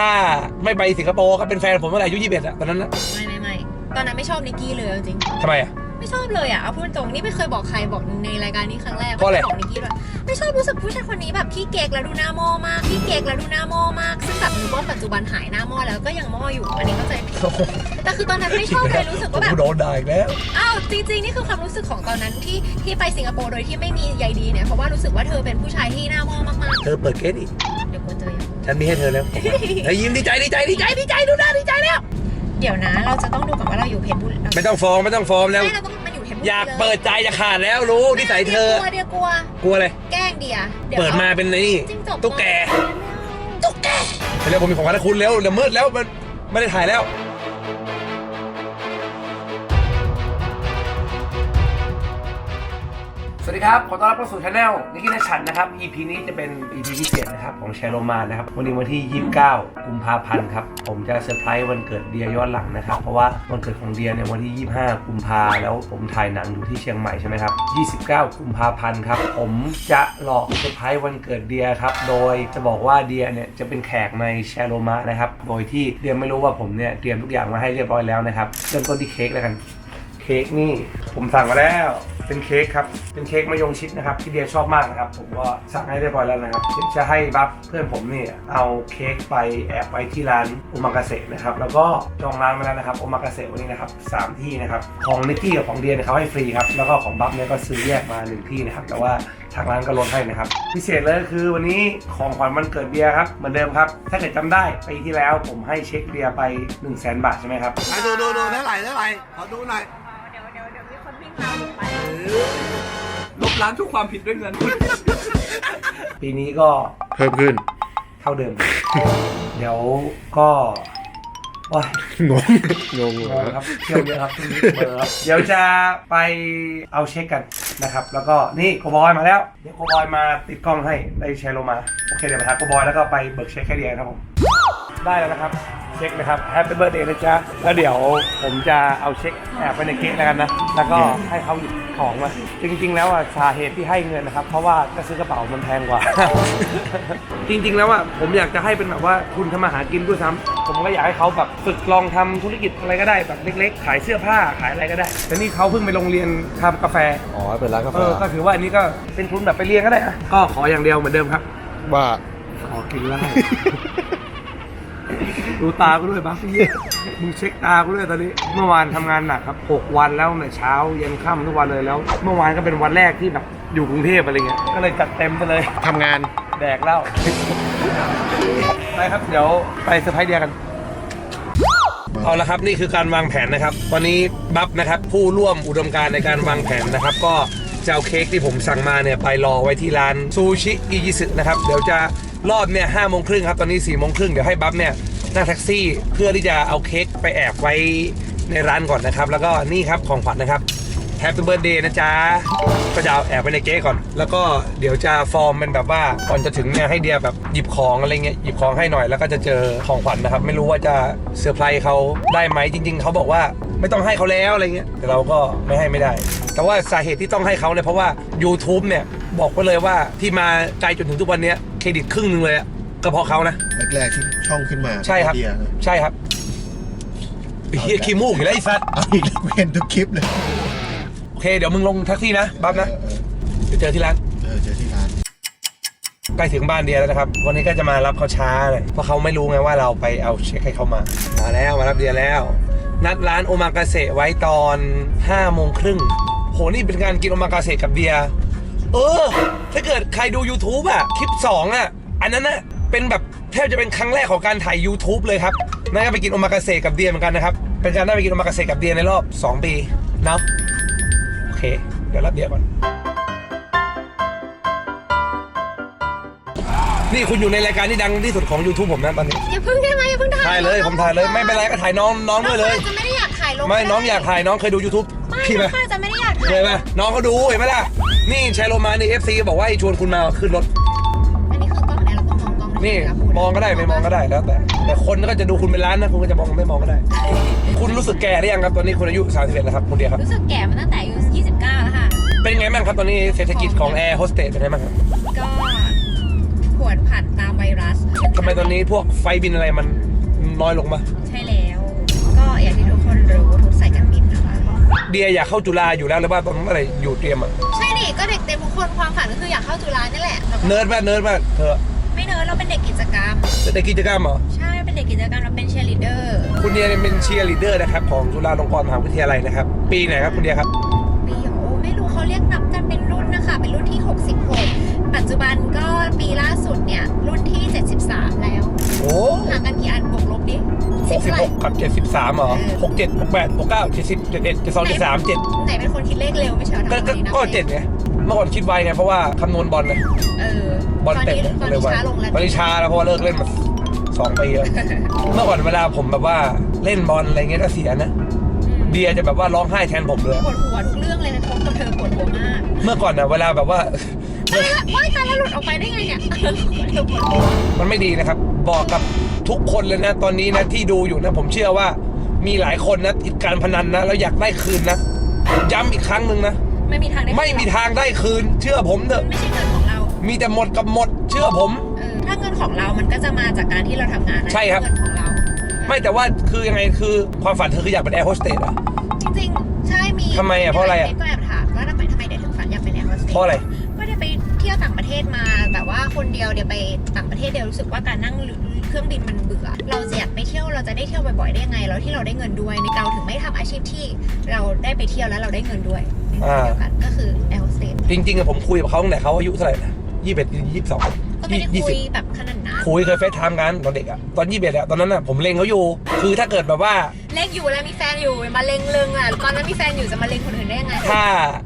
ถ้าไม่ไปสิงคโปร์ก็เป็นแฟนผมเมื่อไหร่อายุยี่สิบเอ็ดอะตอนนั้นนะไม่ไม่ไม่ตอนนั้นไม่ชอบนิกกี้เลยเอาจริง ทำไมอะ ไม่ชอบเลยอะเอาพูดตรงนี่ไม่เคยบอกใครบอกในรายการนี้ครั้งแรกเพราะอะไร ม่คยบอกนิกกี้ด้วยไม่ชอบรู้สึกผู้ชายคนนี้แบบขี้เก๊กแล้วดูหน้าโม่มากขี้เก๊กแล้วดูหน้าโม่มาก ซึ่งแบบนึกว่าปัจจุบันหายหน้าโม่แล้วก็ยังโม่อยู่ อันนี้เข้าใจผิดแต่คือตอนนั้นไม่ชอบเลยรู้สึกว่าแบบ กูโดนด่าอีกแล้ว อ้าวจริงๆ นี่คือความรู้สึกของตอนนั้นที่ที่ไปสิงคโปร์โดยที่ไม่มีใยดีเนี่ยเพราะว่ารู้สึกว่าเธอเป็นผู้ชายที่หน้าโม่มากเธอเปิดเกตอีกๆเดี๋ยวกูเจออย่าง ฉันมีให้เธอแล้วเธอยิ้มดีใจดีใจดีใจดีใจดูหน้าดีใจแล้ว เดี๋ยวนะ เราจะต้องดูก่อนว่าเราอยู่เพชรบุรีไม่ต้องฟอร์มไม่ต้องฟอร์มแล้ว ไม่เราต้องมันอยู่เพชรบุรีอยากเปิดใจจะขาดแล้วรู้นิสัยเธอ กลัวเดียวกลัว กลัวอะไร แกล้งเดียยวเปิดมาเป็นนี่จิ้งจกตุ๊กแกตุ๊กแกไปเร็วผมมีของขวัญให้คุณเร็วเดี๋ยวมืดแล้วมันไม่ได้ถ่ายแล้ว วัสดีครับ ขอต้อนรับเข้าสู่ช anel นิกกี้นัชันนะครับ EP นี้จะเป็น EP พิเศษนะครับของแชร์โรมานนะครับ วันนี้วันที่ 29 กุมภาพันธ์ครับ ผมจะเซอร์ไพรส์วันเกิดเดียย้อนหลังนะครับ เพราะว่าวันเกิดของเดียในวันที่ 25 กุมภาแล้วผมถ่ายหนังอยู่ที่เชียงใหม่ใช่ไหมครับ 29 กุมภาพันธ์ครับ ผมจะหลอกเซอร์ไพรส์วันเกิดเดียครับ โดยจะบอกว่าเดียเนี่ยจะเป็นแขกในแชร์โรมานะครับ โดยที่เดียไม่รู้ว่าผมเนี่ยเตรียมทุกอย่างมาให้เรียบร้อยแล้วนะครับ เริ่มต้นที่เค้กแล้วกัน เค้กนี่ผมสั่งมาแล้ว เป็นเค้กครับ เป็นเค้กมะยงชิดนะครับที่เดียชอบมากนะครับ ผมก็สั่งให้เรียบร้อยแล้วนะครับเดี๋ยวจะให้บัฟเพื่อนผมนี่เอาเค้กไปแอบไปที่ร้านโอมากาเสะนะครับแล้วก็จองร้านมาแล้วนะครับโอมากาเสะวันนี้นะครับสามที่นะครับของนิกกี้กับของเดียเนี่ยเขาให้ฟรีครับแล้วก็ของบัฟเนี่ยก็ซื้อแยกมาหนึ่งที่นะครับแต่ว่าทางร้านก็ลดให้นะครับพิเศษเลยก็คือวันนี้ของขวัญวันเกิดเดียครับเหมือนเดิมครับ ถ้าเกิดจำได้ปีที่แล้วผมให้เช็คเดียไป 1 0 0 0 0แบาทใช่ไหมครับอะดูดูดูเท่าไหร่เท่าไหร่ขอดูหน่อย เดี๋ยวเดี๋ยวเดี๋ยวมีคนวิ่งตามลงไป ลบล้างทุกความผิดด้วยเงิน ปีนี้ก็เพิ่มขึ้น เท่าเดิม เดี๋ยวก็ว้ายงงงงงเหรงอครับเที่ยวเยอะครับช่วงนี้เบอร์ครับเดี๋ยวจะไปเอาเช็คกันนะครับ แล้วก็นี่โกบอยมาแล้ว เดี๋ยวโกบอยมาติดกล้องให้ได้แชร์ลงมา โอเคเดี๋ยวไปทักโกบอยแล้วก็ไปเบิกเช็คแค่เดียวครับผม ได้แล้วนะครับ เช็คนะครับแฮปปี้เบิร์ดเดย์นะจ๊ะแล้วเดี๋ยวผมจะเอาเช็คแอบไปในเค้กแล้วกันนะ แล้วก็ให้เขาหยิบของมา จริง ๆ แล้วอะสาเหตุที่ให้เงินนะครับ เพราะว่าก็ซื้อกระเป๋ามันแพงกว่า จริง ๆ แล้วอะผมอยากจะให้เป็นแบบว่าทุนทำมาหากินด้วยซ้ำผมก็อยากให้เขาแบบฝึกลองทำธุรกิจอะไรก็ได้แบบเล็ก ๆ ขายเสื้อผ้าขายอะไรก็ได้ แต่นี่เขาเพิ่งไปโรงเรียนทำกาแฟ อ๋อเปิดร้านกาแฟเออ ก็ถือว่าอันนี้ก็เป็นทุนแบบไปเรียนก็ได้อะก็ขออย่างเดียวเหมือนเดิมครับ ว่า ขอกินเหล้า ดูตากูด้วยบ้าพี่มึงเช็คตากูด้วยตอนนี้ เมื่อวานทำงานหนักครับ 6 วันแล้วเนี่ยเช้าเย็นค่ำทุกวันเลยแล้ว เมื่อวานก็เป็นวันแรกที่แบบอยู่กรุงเทพอะไรเงี้ย ก็เลยจัดเต็มไปเลย ทำงาน แดกเหล้า ไปครับ เดี๋ยวไปเซอร์ไพรส์เดียกัน เอาละครับนี่คือการวางแผนนะครับ วันนี้บัฟนะครับผู้ร่วมอุดมการณ์ในการวางแผนนะครับ ก็จะเอาเค้กที่ผมสั่งมาเนี่ยไปรอไว้ที่ร้านซูชิอิจิสึนะครับ เดี๋ยวจะ รอบเนี่ยห้าโมงครึ่งครับ ตอนนี้สี่โมงครึ่งเดี๋ยวให้บัฟเนี่ยนั่งแท็กซี่เพื่อที่จะเอาเค้กไปแอบไว้ในร้านก่อนนะครับ แล้วก็นี่ครับของขวัญนะครับแฮปปี้เบิร์ดเดย์นะจ๊ะ ก็จะเอาแอบไปในเก๊ก่อน แล้วก็เดี๋ยวจะฟอร์มเป็นแบบว่าก่อนจะถึงเนี่ยให้เดียแบบหยิบของอะไรเงี้ยหยิบของให้หน่อยแล้วก็จะเจอของขวัญนะครับ ไม่รู้ว่าจะเซอร์ไพรส์เขาได้ไหมจริง ๆเขาบอกว่า ไม่ต้องให้เขาแล้วอะไรเงี้ยแต่เราก็ไม่ให้ไม่ได้ แต่ว่าสาเหตุที่ต้องให้เขาเนี่ยเพราะว่า YouTube เนี่ยบอกไปเลยว่าที่มาไกลจนถึงทุกวันเนี้ยเครดิตครึ่งหนึงเลยอะก็เพราะเขานะ แรกๆที่ช่องขึ้นมาใช่ครับไอเดียนะใช่ครับเฮียขี้มูกอีกแล้วไอ้สัตว์เอาอีกแล้วเห็นทุกคลิปเลยโอเคเดี๋ยวมึงลงแท็กซี่นะบัฟนะเออเดี๋ยวเจอที่ร้านเออเจอที่ร้านใกล้ถึงบ้านเดียแล้วนะครับ วันนี้ก็จะมารับเขาช้าหน่อยเพราะเขาไม่รู้ไงว่าเราไปเอาเช็คให้เขามา มาแล้วมารับเดียแล้ว นัดร้านโอมากาเสะไว้ตอน5โมงครึ่งโหนี่เป็นการกินโอมากาเสะกับเดียเออ ถ้าเกิดใครดู YouTube อะคลิป 2อะอันนั้นอะเป็นแบบแทบจะเป็นครั้งแรกของการถ่าย YouTube เลยครับนั่นก็ไปกินโอมากาเสะกับเดียเหมือนกันนะครับ เป็นการได้ไปกินโอมากาเสะกับเดียในรอบ 2 ปีเนาะโอเค เดี๋ยวรับเดียก่อน นี่คุณอยู่ในรายการที่ดังที่สุดของ YouTube ผมนะตอนนี้อย่าเพิ่งได้ไหมอย่าเพิ่งถ่ายถ่ายเลยผมถ่ายเลยไม่เป็นไรก็ถ่ายน้องน้องด้วยเลยน้องอาจจะไม่ได้อยากถ่ายลงไม่ด้น้องอยากถ่ายน้องเคยดู YouTube ไม่พี่ไหมน้องอาจจะไม่ได้อยากเคถ่ายยไหมน้องเขาดูเห็นไหมล่ะนี่แชร์โรมาใน FC บอกว่าให้ชวนคุณมาขึ้นรถอันนี้คือกล้องไหนเราต้องมองกล้องนี่ะพูมองก็ได้ไม่มองก็ได้แล้วแต่แต่คนก็จะดูคุณเป็นร้านนะคุณก็จะมองไม่มองก็ได้ คุณรู้สึกแก่หรือยังครับตอนนี้คุณอายุ31แล้วครับคุณเดียครับรู้สึกแก่มาตั้งแต่อายุ29แล้วค่ะเป็นไงบ้างครับตอนนี้เศรษฐกิจของแอร์โฮสเตสเป็นไงบ้างครับก็ผ วนผันตามไวรัสถึงทำไมตอนนี้พวกไฟบินอะไรมันน้อยลงมาใช่แล้ว ก็อย่างที่ทุกคนรู้ทุกสายการบินนะคะเดียอยากเข้าจุฬาอยู่แล้วหรือว่าตอนนั้นอะไรอยู่เตรียมอะใช่ดิก็เด็กเต็มทุกคนความฝันก็คืออยากเข้าจุฬานี่แหละแล้วก็เนิร์ดมากเนิร์ดมากเธอไม่เนิร์ดเราเป็นเด็กกิจกรรม จะได้กิจกรรมเหรอใช่เป็นเด็กกิจกรรมเราเป็นเชียร์ลีดเดอร์คุณเดียเนี่ยเป็นเชียร์ลีดเดอร์นะครับของจุฬาลงกรณ์มหาวิทยาลัยนะครับปีไหนครับคุณเดียครับ หกสิบหกกับเจ็ดสิบสามเหรอหกเจ็ดหกแปดหกเก้าเจ็ดสิบเจ็ดเอ็ดเจ็ดสองเจ็ดสามเจ็ดไหนเป็นคนคิดเลขเร็วไม่ใช่เหรอก็ทำก็ไมนะก็เจ็ดไงเมื่อก่อนคิดไวไงเพราะว่าคำนวณบอลนะเออบอลตอนเตะนี้เนี่ยตอนเลยนี้ไวช้าลงแล้วตอนนี้ช้าแล้วเพราะว่าเลิกเล่นมาสองปีแล้วเมื่อก่อนเวลาผมแบบว่าเล่นบอลอะไรเงี้ยถ้าเสียนะอืมเดียจะแบบว่าร้องไห้แทนผมเลยปวดหัวทุกเรื่องเลยนะคบกับเธอปวดหัวมาก เมื่อก่อนนะเวลาแบบว่าตายละว้ายตายแล้วหลุดออกไปได้ไงเนี่ยเธอปวดหัวมันไม่ดีนะครับ บอกกับ ทุกคนเลยนะตอนนี้นะที่ดูอยู่นะผมเชื่อว่ามีหลายคนนะติดการพนันนะแล้วอยากได้คืนนะย้ำอีกครั้งหนึ่งนะไม่มีทางได้ไม่มีทางได้คืน เชื่อผมเถอะ ไม่ใช่เงินของเรามีแต่หมดกับหมด เชื่อผม เออถ้าเงินของเรามันก็จะมาจากการที่เราทำงานนะใช่ครับ เงินของเรา ไม่แต่ว่าคือยังไงคือความฝันเธอคืออยากเป็นแอร์โฮสเตสอะจริงๆ ใช่มีทำไมอะเพราะอะไรอะ ก็แอบถามว่าทำไมทำไมเด็กถึงฝันอยากเป็นแอร์โฮสเตสเพราะอะไร ก็ได้ไปเที่ยวต่างประเทศมาแบบว่าคนเดียวเดี๋ยวไปต่างประเทศเดียวรู้สึกว่าการนั่ง เครื่องบินมันเบื่อ เราจะอยากไปเที่ยวเราจะได้เที่ยวบ่อยๆได้ยังไง แล้วที่เราได้เงินด้วยในเราถึงไม่ทำอาชีพที่เราได้ไปเที่ยวแล้วเราได้เงินด้วยในขณะเดียวกันก็คือแอร์โฮสเตสจริงๆอะผมคุยกับเขาตั้งแต่เขาอายุเท่าไหร่นะยี่สิบเอ็ดยี่สิบสองก็ไม่ได้ยี่คุสิยบแบบขนาดนั้นคุยเคยเฟซไทม์กันตอนเด็กอะตอนยี่สิบเอ็ดอะตอนนั้นอะผมเล็งเขาอยู่ คือถ้าเกิดแบบว่าเล็งอยู่แล้วมีแฟนอยู่มาเล็งเลึงอะตอนนั้นมีแฟนอยู่จะมาเล็งคนอื่นได้ยังไงถ้า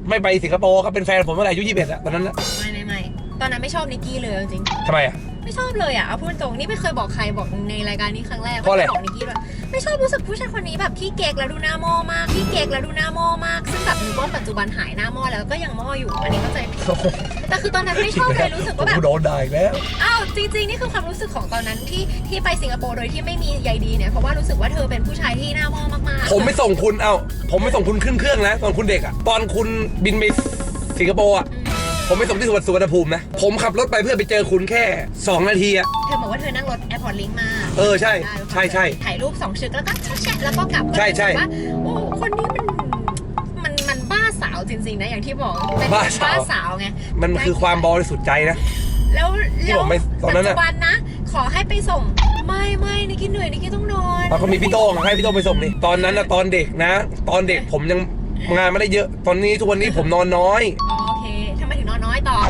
ไม่ไปสิงคโปร์ก็เป็นแฟนผมเมื่อไหร่อายุยี่สิบเอ็ดอะตอนนั้นอะไม่ไม่ไม่ตอนนั้นไม่ชอบนิกกี้เลยจริงทำไมอะๆ ไม่ชอบเลยอะเอาพูดตรงนี่ไม่เคยบอกใครบอกในรายการนี้ครั้งแรกเพราะอะไรม่คยบอกนิกกี้ด้วยไม่ชอบรู้สึกผู้ชายคนนี้แบบขี้เก๊กแล้วดูหน้าหม้อมากขี้เก๊กแล้วดูหน้าหม้อมาก ซึ่งแบบนึกว่าปัจจุบันหายหน้าหม้อแล้วก็ยังหม้ออยู่อันนี้เข้าใจผิดแต่คือตอนนั้นไม่ชอบเลยรู้สึกว่าแบบผมโดนด่าอีกแล้ว อ้าวจริงๆ นี่คือความรู้สึกของตอนนั้นที่ที่ไปสิงคโปร์โดยที่ไม่มีใยดีเนี่ยเพราะว่ารู้สึกว่าเธอเป็นผู้ชายที่หน้าหม้อมากๆผมไม่ส่งคุณ เอาผมไม่ส่งคุณขึ้นเครื่องนะ ตอนคุณเด็กอะตอนคุณบินไปสิงคโปร์อะ ผมไม่ส่งที่สวนสุวรรณภูมินะ ผมขับรถไปเพื่อไปเจอคุณแค่ 2 นาทีอะ เธอบอกว่าเธอนั่งรถแอร์พอร์ตลิงมาเออใช่ใช่ใช่ถ่ายรูปสองชึกแล้วก็แชะแล้วก็กลับใช่ใช่ก็เลยรู้สึกว่าโอ้คนนี้มันมันมันบ้าสาวจริงๆนะอย่างที่บอกเป็นบ้าสาว บ้าสาวไงมันคือความบริสุทธิ์ใจนะ แล้วที่แล้วผมไปตอนนั้นปัจน่ะ จุบันนะ ขอให้ไปส่ง ไม่ไม่นิกกี้เหนื่อยนิกกี้ต้องนอนเราก็มีพี่โต้งให้พี่โต้งไปส่งนี่ตอนนั้นนะตอนเด็กนะ ตอนเด็กผมยังงานไม่ได้เยอะ ตอนนี้ทุกวันนี้ผมนอนน้อย อ๋อ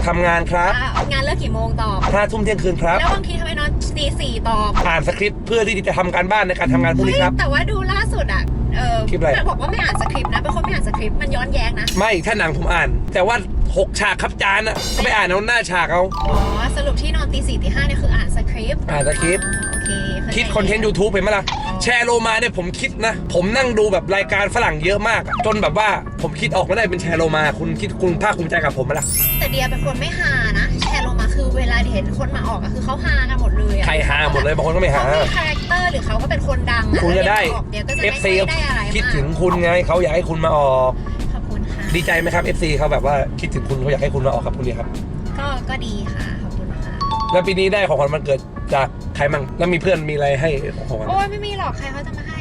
ทำงานครับอะงานเลิกกี่โมงตอบ ห้าทุ่มเที่ยงคืนครับ แล้วบางทีทำไมนอนตีสี่ตอบอ่านสคริปต์เพื่อที่จะทำการบ้านในการทำงานพรุ่งนี้ครับ แต่ว่าดูล่าสุดอะ เออคลิปอะไร บอกว่าไม่อ่านสคริปต์นะเป็นคนไม่อ่านสคริปต์มันย้อนแย้งนะ ไม่ถ้าหนังผมอ่าน แต่ว่าหกฉากครับจานอะก็ไปอ่านเอาหน้าฉากเอา อ๋อ สรุปที่นอนตีสี่ตีห้าเนี่ยคืออ่านสคริปต์อ่านสคริปต์อ๋อโอเคข้าใจคิดคอนเทนต์ YouTube เห็นไหมล่ะ แชร์โลมาเนี่ยผมคิดนะ ผมนั่งดูแบบรายการฝรั่งเยอะมากอะจนแบบว่าผมคิดออกไม่ได้เป็นแชร์โลมา คุณคิดคุณภาคภูมิใจกับผมไหมล่ะ แต่เดียเป็นคนไม่ฮานะ แชร์ลงมาคือเวลาเห็นคนมาออกอะคือเขาฮากันหมดเลยอะใครหาหมดเลยบางคนก็ไม่หา เขามีคาแรคเตอร์หรือเขาก็เป็นคนดังอะคุณจะได้ แล้วเดียก็จะไม่ FC ได้อะไรมากคิดถึงคุณไงเขาอยากให้คุณมาออก ขอบคุณค่ะ ดีใจไหมครับ FC เขาแบบว่าคิดถึงคุณเขาอยากให้คุณมาออกครับคุณเดียครับ ก็ก็ดีค่ะ ขอบคุณค่ะ แล้วปีนี้ได้ของขวัญวันเกิดจาก ใครมั่งแล้วมีเพื่อนมีอะไรให้ของขวัญโอ้ยไม่มีหรอกใครเขาจะมาให้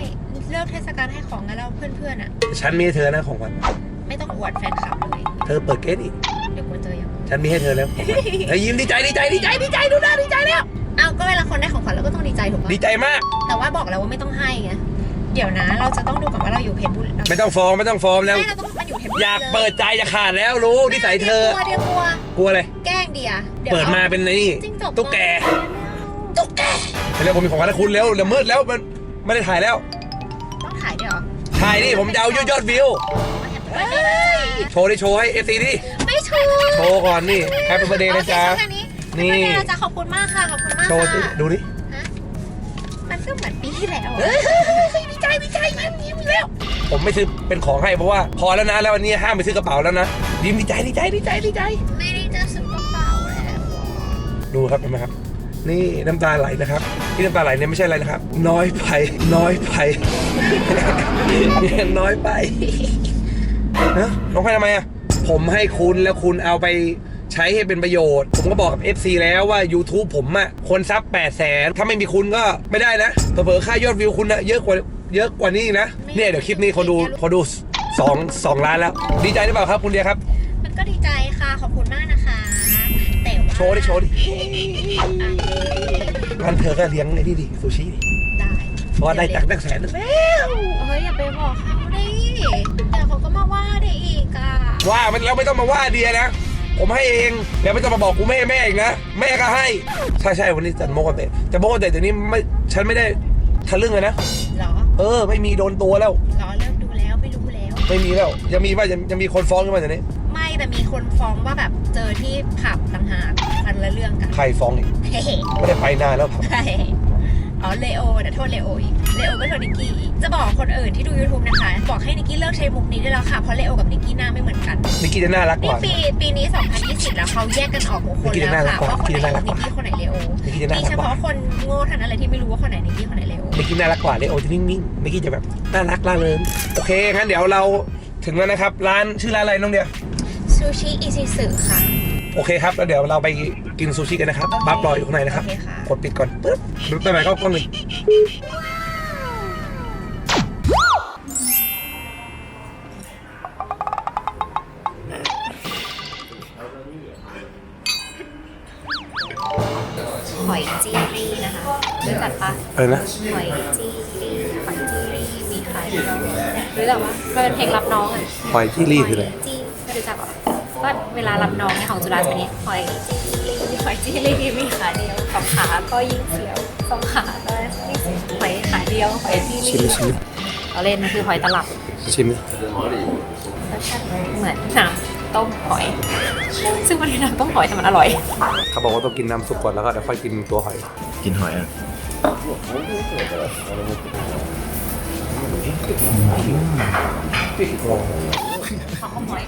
เลือกเทศกาลให้ของกันแล้วเพื่อนๆอะฉันมีให้เธอนะของขวัญไม่ต้องอวดแฟนคลับเลยเธอเปิดเกตอีกเดี๋ยวกลัวเจออย่างฉันมีให้เธอแล้วของขวัญเฮ้ยยิ้มดีใจดีใจดีใจดีใจดูหน้าดีใจแล้วอ้าวก็เวลาคนได้ของขวัญเราก็ต้องดีใจถูกปะดีใจมาก แต่ว่าบอกแล้วว่าไม่ต้องให้ไงเดี๋ยวนะเราจะต้องดูก่อนว่าเราอยู่เพชรบุรีไม่ต้องฟอร์มไม่ต้องฟอร์มแล้ว ไม่เราต้องมาอยู่เพชรบุรีอยากเปิดใจจะขาดแล้วรู้นิสัยเธอ กลัวเดี๋ยวกลัวกลัวอะไรแกล้งเดียยวเปิดมาเป็นนี่จิ้งจกตุ๊กแก ตุ๊กแกเร็วผมมีของขวัญให้คุณเร็วเดี๋ยวมืดแล้วมันไม่ได้ถ่ายแล้ว ต้องถ่ายด้วยเหรอถ่ายดิผมจะเอายอดยอดวิว เฮ้ยโชว์ดิโชว์ให้เอฟซีดิ ไม่ชูโชว์ก่อนนี่แฮปปี้เบอร์เดย์นะจ๊ะ โอเคนี่ นี่นี่จะขอบคุณมากค่ะ ขอบคุณมากโชว์สิค่ะดูดิ ฮะมันก็เหมือนปีที่แล้วอะดีใจดีใจมันยิ้มแล้ว ผมไม่ซื้อเป็นของให้เพราะว่าพอแล้วนะ แล้ววันนี้ห้ามไปซื้อกระเป๋าแล้วนะยิ้มดีใจดีใจดีใจดีใจ ไม่ได้จะซื้อกระเป๋าแล้วดูครับเห็นไหมครับ นี่น้ำตาไหลนะครับที่น้ำตาไหลเนี่ยไม่ใช่อะไรนะครับ น้อยไปน้อยไปน้อยไปนะน้องให้ทำไมอะผมให้คุณแล้วคุณเอาไปใช้ให้เป็นประโยชน์ ผมก็บอกกับ FC แล้วว่า YouTube ผมอะคนซับ8 0 0แสนถ้าไม่มีคุณก็ไม่ได้นะเผลอๆค่ายอดวิวคุณอะเยอะกว่าเยอะกว่านี้อีกนะเนี่ยเดี๋ยวคลิปนี้คนดูคนดูสองสองล้านแล้ว ดีใจหรือเปล่าครับคุณเดียครับ มันก็ดีใจค่ะ ขอบคุณมากนะคะแต่ว่า โชว์ดิโชว์ดิงั้นเธอก็เลี้ยงไอ้นี่ดิซูชิดิได้เพราะว่าได้ตังค์ตั้งแสนนึงแล้วเฮ้ยอย่าไปบอกเขาดิเดี๋ยวเขาก็มาว่าได้อีกอะว่ามันแล้วไม่ต้องมาว่าเดียนะ ผมให้เองแล้วไม่ต้องมาบอกกูแม่แม่อีกนะแม่ก็ให้ใช่ใช่วันนี้จัดโมกันเตะแต่โมกันเตะเดี๋ยวนี้ไม่ฉันไม่ได้ทะลึ่งเลยนะเหรอเออ ไม่มีโดนตัวแล้วเหรอเลิกดูแล้วไม่รู้แล้ว ไม่มีแล้วยังมีว่ายังยังมีคนฟ้องขึ้นมาเดี๋ยวนี้ไม่แต่มีคนฟ้องว่าแบบเจอที่ผับต่างหากอันละเรื่องกันใครฟ้องอีกเฮ้ไม่ได้ไปนานแล้วครับใช่อ๋อเลโอแต่โทษเลโออีกเลโอก็โทษนิกกี้อีกจะบอกคนอื่นที่ดู YouTube นะคะ บอกให้นิกกี้เลิกใช้มุกนี้ได้แล้วค่ะ เพราะเลโอกับนิกกี้หน้าไม่เหมือนกันนิกกี้จะน่ารักกนี่ว่าปีปีนี้ 2020 แล้วเขาแยกกันออกหมดคนนิกกี้จะแล้วน่ารักค่ะกว่าว่าคนไหนนิกกี้จะน่ารักกว่านิกกี้คนไหนเลโอนิกกี้จะน่ามีรักเฉกว่าพาะคนโง่เท่านั้นเลยที่ไม่รู้ว่าคนไหนนิกกี้คนไหนเลโอนิกกี้น่ารักกว่าเลโอจะนิ่งๆนิกกี้จะแบบน่ารักล่าเริงโอเคงั้นเดี๋ยวเราถึงแล้วนะครับร้านชื่อร้านอะไรน้องเดีย ซูชิอิซิสึค่ะ โอเคครับ แล้วเดี๋ยวเราไปกินซูชิกันนะครับ โอเคบัฟรออยู่ข้างในนะครับ โอเคค่ะ กดปิดก่อนปึ๊บดูไปไหนก็กล้องหนึ่งหอยจีรีนะคะรู้จักปะเออนะ หอยจีรีหอยจีรีมีขายด้วยรู้จักปะมันเป็นเพลงรับน้องอะหอยที่รีคืออะไรหยจีไม่รู้จักหรอก็ เวลารับน้องเนี่ยของจุฬาจะเป็นนี้หอยจีรีหอยจีรีมีขาเดียวสองขาก็ยิ่งเสียวสองขาก็ยิ่งเสียวหอยขาเดียวหอยจีรีชิมชิมเราเล่นมันคือหอยตลับชิมรสชาติเหมือนน้ำต้มหอย ซึ่งมันเป็นน้ำต้มหอยแต่มันอร่อย เขาบอกว่าต้องกินน้ำซุปก่อนแล้วก็เดี๋ยวค่อยกินตัวหอย กินหอยอะหอมหอย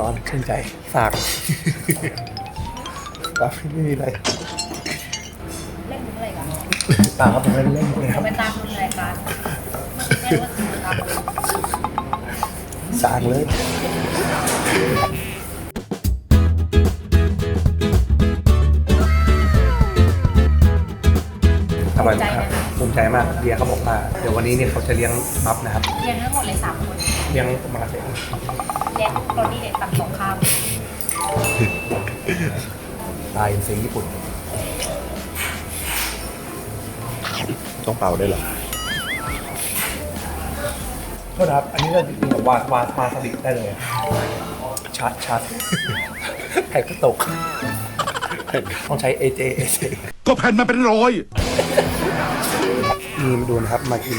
ร้อนๆชื่นใจฝากฝากไม่มีอะไรเล่นมุกอะไรกันฝากครับผมเล่นเล่นเลยครับไปตามคุณรายการไม่รู้ว่าคุณตามสร้างเลยอร่อยมากครับภูมิใจมากเดียเขาบอกว่าเดี๋ยววันนี้เนี่ยเขาจะเลี้ยงมัฟนะครับ เรียนทั้งหมดเลยสามคน เลี้ยงมาเลยเรียนโรนี่เด็กฝั่งสงครามลายเสียงญี่ปุ่น ต้องเป่าได้วยเหรอโทษนะครับอันนี้ก็จริงๆกับวาวาซาสบิได้เลยชัดชัดแผ่นก็ตก ต้องใช้ AJ AJ ก็แผ่นมาเป็นร้อย นี่มาดูนะครับ มากิน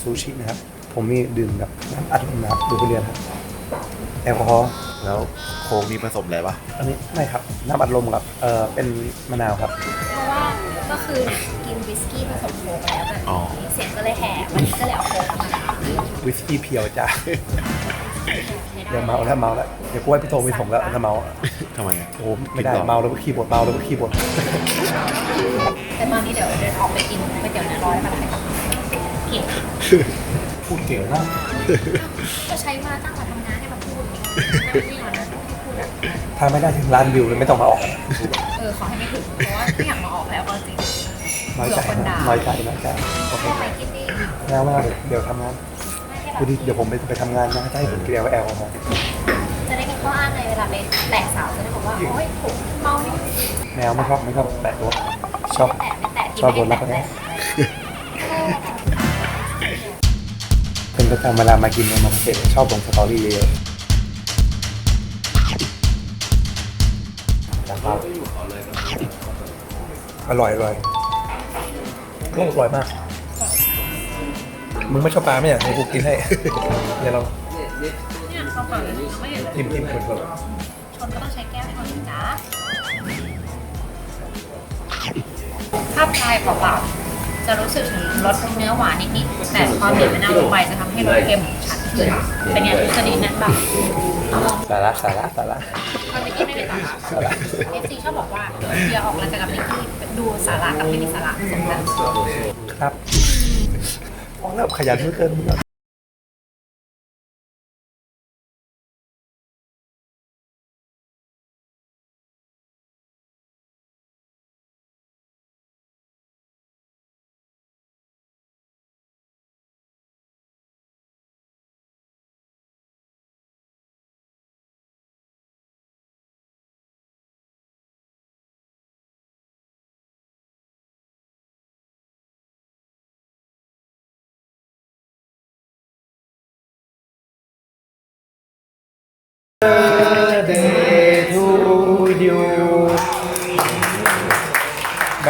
ซูชินะครับ ผมนี่ดื่มแบบน้ำอัดลมนะครับดูไปเรียนครับ แอลกอฮอล์แล้วโค้งนี่ผสมอะไรวะอันนี้ไม่ครับ น้ำอัดลมครับเออเป็นมะนาวครับ เพราะว่าก็คือกินวิสกี้ผสมโค้กแล้วแบบอ๋อ เสียงก็เลยแหบวันนี้ก็เลยเอาโค้กมาวิสกี้เพียวจ้าเดี๋ยวเมาแล้วเมาแล้วเดี๋ยวกูให้พี่โทรไปส่งแล้วถ้าเมาอะทำไมอะโอ้ไม่ได้เมาแล้วก็ขี้บ่นเมาแล้วก็ขี้บ่นแต่ตอนนี้เดี๋ยวเดินออกไปกินก๋วยเตี๋ยวเนื้อร้อยมาแล้วกันกินพูดเก่งมาก ก็ใช้มาตั้งแต่ทำงานให้มาพูดไม่ได้หรอกนะพูดแบบถ้าไม่ได้ถึงล้านวิวเลยไม่ต้องมาออกเออขอให้ไม่ถึงเพราะว่าไม่อยากมาออกแล้วเอาจริง น้อยใจเผื่อคนด่า น้อยใจน้อยใจโอเคไปกินดิแล้วไม่เอาเดี๋ยวเดี๋ยวทำงานไม่ได้แบดูบดิเดี๋ยวผมไปไปทำงานนะจะให้ผมกินแอลแอลกอฮอล์จะได้มีข้ออ้างในเวลาไปแตะสาวจะได้บอกว่าโอ๊ยผมเมานี่แมวไม่ชอบไม่ชอบแตะตัวชอบแตะไม่แตะที่ชอบโดไม่นรัได้กแตะแร้เป็นประจำเวลามากินเนี่ยมาเสร็จชอบลงสตอรี่เยอะนะครับอร่อยอร่อยก็อร่อยมาก มึงไม่ชอบปลาไม่อยากให้กูกินให้ เดี๋ยวเราเนี่ยเขาเปิดยังไม่เห็นเลยจิ้มจิ้มคนเดียวชนก็ต้องใช้แก้วชนนะถ้าพายเปล่าๆ จะรู้สึกถึงรสเนื้อหวานนิดๆแต่พอบีบมะนาวลงไปจะทำให้รสเค็มชัดขึ้นเป็นไงทฤษฎีนั้นแบบสาระสาระสาระตอนนี้ไม่ได้สาระสาระเอฟซีชอบบอกว่าเดียออกรายการกับนิกกี้ดูสาระกับไม่มีสาระผสมกันครับพอแล้วขยันเหลือเกินมึงอะ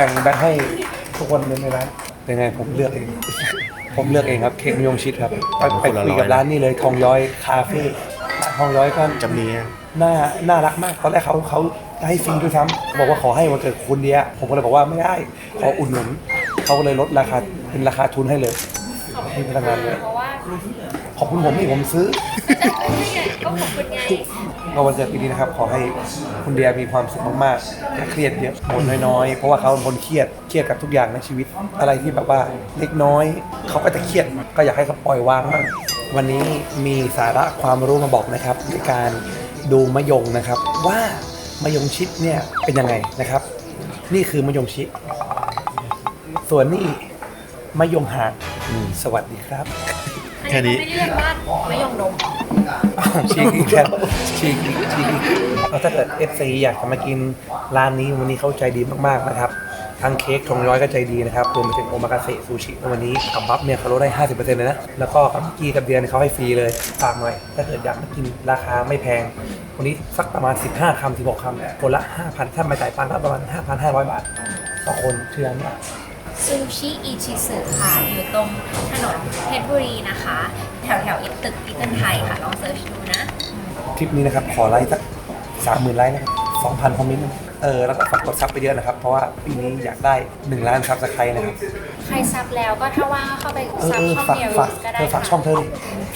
บ่งแบ่งให้ทุกคนในร้านเป็นไงผมเลือกเอง ผมเลือกเองครับเค้กมะยงชิดครับไปไปคุยกับร้านนี่เลยทองย้อยคาเฟ่ร้านทองย้อยก็จำนี้น่าน่ารักมากตอนแรกเขาเขาจะให้ฟรีด้วยซ้ำบอกว่าขอให้วันเกิดคุณเดียผมก็เลยบอกว่าไม่ได้ขออุดหนุนเขาก็เลยลดราคาเป็นราคาทุนให้เลยให้พนักงานเลยเพราะว่า ขอบคุณผมที่ผมซื้อก็ขอบคุณไงก็วันเกิดปีนี้นะครับ ขอให้คุณเดียมีความสุขมากๆอย่าเครียดเยอะหมดน้อยๆ เพราะว่าเขาเป็นคนเครียด เครียดกับทุกอย่างในชีวิต อะไรที่แบบว่าเล็กน้อย เขาก็จะเครียด ก็อยากให้เขาปล่อยวางบ้างวันนี้มีสาระความรู้มาบอกนะครับในการดูมะยงนะครับ ว่ามะยงชิดเนี่ยเป็นยังไงนะครับ นี่คือมะยงชิด ส่วนนี่มะยงหางสวัสดีครับ แค่นี้ไม่ได้เรียกว่ามะยงดมชีกอีกแล้วชีกอีกชีกอีกแล้วถ้าเกิด FC อยากจะมากินร้านนี้วันนี้เขาใจดีมากๆนะครับ ทั้งเค้กทงร้อยก็ใจดีนะครับ รวมไปถึงโอมากาเสะซูชิวันนี้กับบัฟเนี่ยเขาลดได้ 50%เลยนะ แล้วก็กับกี้กับเดียนเขาให้ฟรีเลย ฝากหน่อย ถ้าเกิดอยากมากินราคาไม่แพง วันนี้สักประมาณ 15คำ16คำคนละ 5,000 ถ้าไม่จ่ายตังค์ก็ประมาณ 5,500 บาทต่อคนเชื่อไหม ซูชิอิชิสึค่ะ อยู่ตรงถนนเพชรบุรีนะคะ แถวแถวๆตึกอีเทนไทยค่ะ ลองเซิร์ชดูนะ คลิปนี้นะครับ ขอไลค์สักสามหมื่นไลค์นะครับสองพันคอมเมนต์นะเออแล้วก็ฝากกดซับไปเยอะนะครับ เพราะว่าปีนี้อยากได้หนึ่งล้านซับสไครต์นะครับ ใครซับแล้วก็ถ้าว่างก็เข้าไปเออซับเออช่องฝากเดียวฝากก็ได้เธอฝากค่ะช่องเธอดิ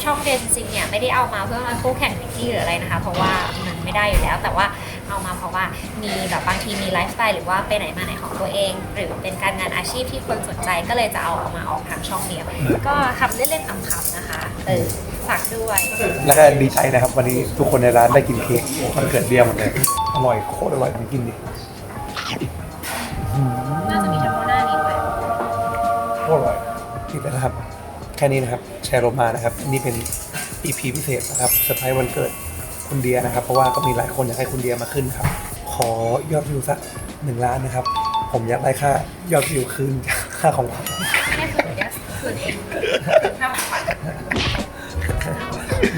ช่องเดนจริงเนี่ยไม่ได้เอามาเพื่อมาคู่แข่งนิกกี้หรืออะไรนะคะ เพราะว่ามันไม่ได้อยู่แล้ว แต่ว่า เอามาเพราะว่ามีแบบบางทีมีไลฟ์สไตล์หรือว่าไปไหนมาไหนของตัวเอง หรือเป็นการงานอาชีพที่คนสนใจก็เลยจะเอาออกมาออกทางช่องเดียวก็ทำเล่นๆขำๆนะคะเออฝากด้วยแล้วก็ดีใจนะครับ วันนี้ทุกคนในร้านได้กินเค้กวันเกิดเดียหมดเลยอร่อยโคตรอร่อยผมกินดิน่าจะมีเฉพาะหน้านี้ด้วยโคตรอร่อยกินไปแล้วครับ แค่นี้นะครับ แชร์ลงมานะครับ นี่เป็น EP พิเศษนะครับเซอร์ไพรส์วันเกิด คุณเดียนะครับ เพราะว่าก็มีหลายคนอยากให้คุณเดียมาขึ้นครับ ขอยอดวิวสักหนึ่งล้านนะครับ ผมอยากได้ค่ายอดวิวคืนจากค่าของขวัญไม่ได้คืนเดี๋ยวคืนเองถ้าของขวัญ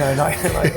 น้อยๆน้อยๆ